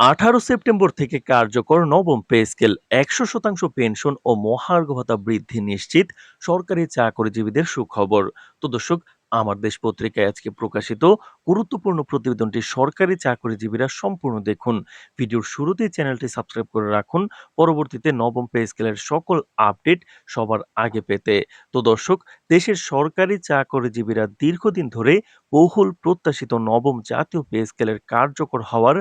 আঠারো সেপ্টেম্বর থেকে কার্যকর নবম পে স্কেল একশো শতাংশ পেনশন ও মহার্ঘ ভাতা বৃদ্ধি নিশ্চিত সরকারি চাকরিজীবীদের সুখবর। তো দর্শক, আমার দেশ পত্রিকায় আজকে প্রকাশিত গুরুত্বপূর্ণ প্রতিবেদনটি সরকারি চাকরিজীবীরা সম্পূর্ণ দেখুন। ভিডিওর শুরুতেই চ্যানেলটি সাবস্ক্রাইব করে রাখুন। পরবর্তীতে নবম পে স্কেলের সকল আপডেট সবার আগে পেতে। তো দর্শক, দেশের সরকারি চাকরিজীবীরা দীর্ঘদিন ধরে বহুল প্রত্যাশিত নবম জাতীয় পে স্কেলের কার্যকর হওয়ার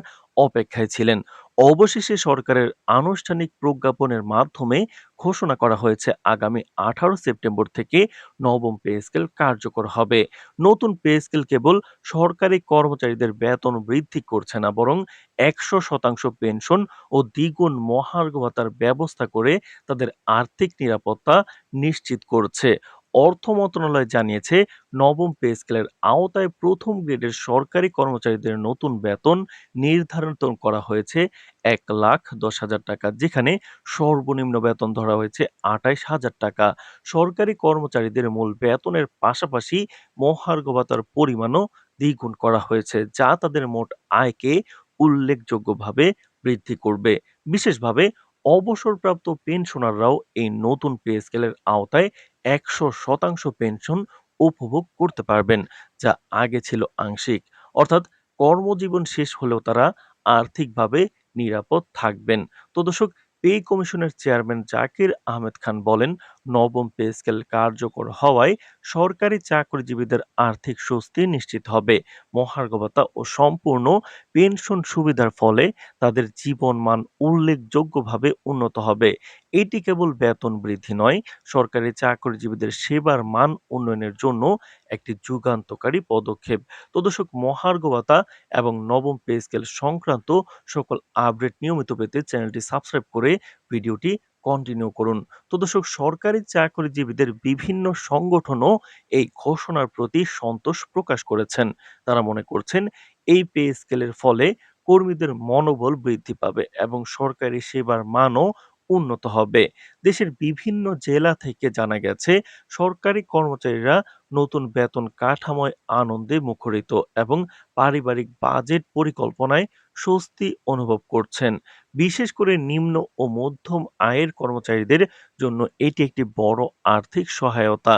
অপেক্ষায় ছিলেন। অবশেষে সরকারের আনুষ্ঠানিক প্রজ্ঞাপনের মাধ্যমে ঘোষণা করা হয়েছে, আগামী আঠারো সেপ্টেম্বর থেকে নবম পে স্কেল কার্যকর হবে। নতুন পে স্কেল কেবল সরকারি কর্মচারীদের বেতন বৃদ্ধি করছে না, বরং একশো শতাংশ পেনশন ও দ্বিগুণ মহার্ঘ ভাতার ব্যবস্থা করে তাদের আর্থিক নিরাপত্তা নিশ্চিত করছে। অর্থ মন্ত্রণালয় জানিয়েছে, নবম পে স্কেলের আওতায় প্রথম গ্রেডের সরকারি কর্মচারীদের নতুন বেতন নির্ধারণ করা হয়েছে। এক লাখ দশ হাজার টাকা, যেখানে সর্বনিম্ন বেতন ধরা হয়েছে আটাইশ হাজার টাকা। সরকারি কর্মচারীদের মূল বেতনের পাশাপাশি মহার্ঘ ভাতার পরিমাণও দ্বিগুণ করা হয়েছে, যা তাদের মোট আয়কে উল্লেখযোগ্যভাবে বৃদ্ধি করবে। বিশেষভাবে অবসরপ্রাপ্ত পেনশনাররাও এই নতুন পে স্কেলের আওতায় একশো শতাংশ পেনশন উপভোগ করতে পারবেন, যা আগে ছিল আংশিক। অর্থাৎ কর্মজীবন শেষ হলেও তারা আর্থিকভাবে নিরাপদ থাকবেন। তো দর্শক, পে কমিশনের চেয়ারম্যান জাকির আহমেদ খান বলেন নবম পে স্কেল কার্যকর হওয়ায় সরকারি চাকরিজীবীদের আর্থিক স্বস্তি নিশ্চিত হবে। মহার্ঘ ভাতা ও সম্পূর্ণ পেনশন সুবিধার ফলে তাদের জীবনমান উল্লেখযোগ্যভাবে উন্নত হবে। এটি কেবল বেতন বৃদ্ধি নয়, সরকারি চাকরিজীবীদের সেবার মান উন্নয়নের জন্য একটি যুগান্তকারী পদক্ষেপ। তো দর্শক মহার্ঘ ভাতা এবং নবম পে স্কেল সংক্রান্ত সকল আপডেট নিয়মিত পেতে চ্যানেলটি সাবস্ক্রাইব করে ভিডিওটি কন্টিনিউ করুন। তো দর্শক, সরকারি চাকরিজীবীদের বিভিন্ন সংগঠনও এই ঘোষণার প্রতি সন্তোষ প্রকাশ করেছেন। তারা মনে করছেন, এই পে স্কেলের ফলে কর্মীদের মনোবল বৃদ্ধি পাবে এবং সরকারি সেবার মানও উন্নত হবে। দেশের বিভিন্ন জেলা থেকে জানা গেছে, সরকারি কর্মচারীরা নতুন বেতন কাঠামোয় আনন্দে মুখরিত এবং পারিবারিক বাজেট পরিকল্পনায় স্বস্তি অনুভব করছেন। বিশেষ করে নিম্ন ও মধ্যম আয়ের কর্মচারীদের জন্য এটি একটি বড় আর্থিক সহায়তা।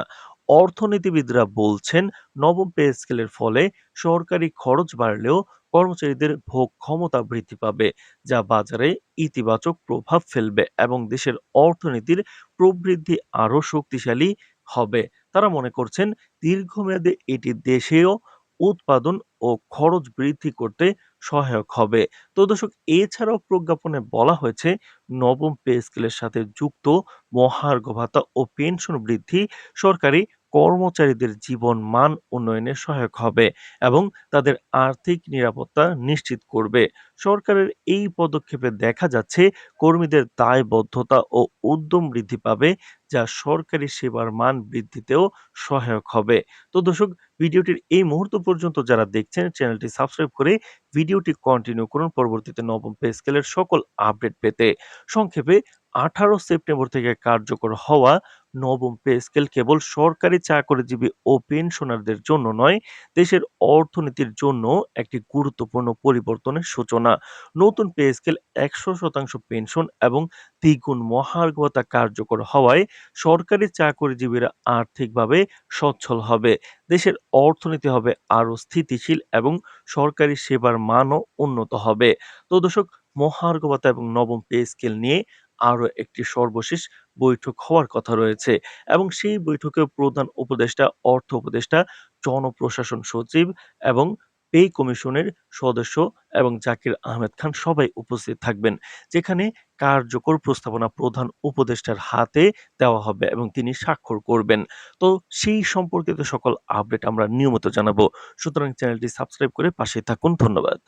অর্থনীতিবিদরা বলছেন, নবম পে স্কেলের ফলে সরকারি খরচ বাড়লেও কর্মচারীদের ভোগ ক্ষমতা বৃদ্ধি পাবে, যা বাজারে ইতিবাচক প্রভাব ফেলবে এবং দেশের অর্থনীতির প্রবৃদ্ধি আরও শক্তিশালী হবে। তারা মনে করছেন, দীর্ঘমেয়াদে এটি দেশেও উৎপাদন ও খরচ বৃদ্ধি করতে সহায়ক হবে। তো দর্শক, এছাড়াও প্রজ্ঞাপনে বলা হয়েছে, নবম পে স্কেলের সাথে যুক্ত মহার্ঘ ভাতা ও পেনশন বৃদ্ধি সরকারি কর্মচারীদের জীবন মান উন্নয়নে সহায়ক হবে এবং তাদের আর্থিক নিরাপত্তা নিশ্চিত করবে। সরকারের এই পদক্ষেপে দেখা যাচ্ছে কর্মীদের দায়বদ্ধতা ও উদ্যম বৃদ্ধি পাবে, যা সরকারি সেবার মান বৃদ্ধিতেও সহায়ক হবে। তো দর্শক, ভিডিওটির এই মুহূর্ত পর্যন্ত যারা দেখছেন, চ্যানেলটি সাবস্ক্রাইব করে ভিডিওটি কন্টিনিউ করুন। পরবর্তীতে নবম পে স্কেলের সকল আপডেট পেতে। সংক্ষেপে, আঠারো সেপ্টেম্বর থেকে কার্যকর হওয়া নবম পে স্কেল কেবল সরকারি চাকরিজীবী ও পেনশনারদের জন্য নয়, দেশের অর্থনীতির জন্য একটি গুরুত্বপূর্ণ পরিবর্তনের সূচনা। নতুন পে স্কেল একশো শতাংশ পেনশন এবং দ্বিগুণ মহার্ঘ কার্যকর হওয়ায় সরকারি চাকরিজীবীরা আর্থিকভাবে সচ্ছল হবে। দেশের অর্থনীতি হবে আরও স্থিতিশীল এবং সরকারি সেবার মানও উন্নত হবে। তো দর্শক মহার্ঘ ভাতা এবং নবম পে স্কেল নিয়ে আরও একটি সর্বশেষ বৈঠক হওয়ার কথা রয়েছে এবং সেই বৈঠকে প্রধান উপদেষ্টা, অর্থ উপদেষ্টা, জনপ্রশাসন সচিব এবং পে কমিশনের সদস্য এবং জাকির আহমেদ খান সবাই উপস্থিত থাকবেন, যেখানে কার্যকর প্রস্তাবনা প্রধান উপদেষ্টার হাতে দেওয়া হবে এবং তিনি স্বাক্ষর করবেন। তো সেই সম্পর্কিত সকল আপডেট আমরা নিয়মিত জানাব। সুতরাং চ্যানেলটি সাবস্ক্রাইব করে পাশে থাকুন। ধন্যবাদ।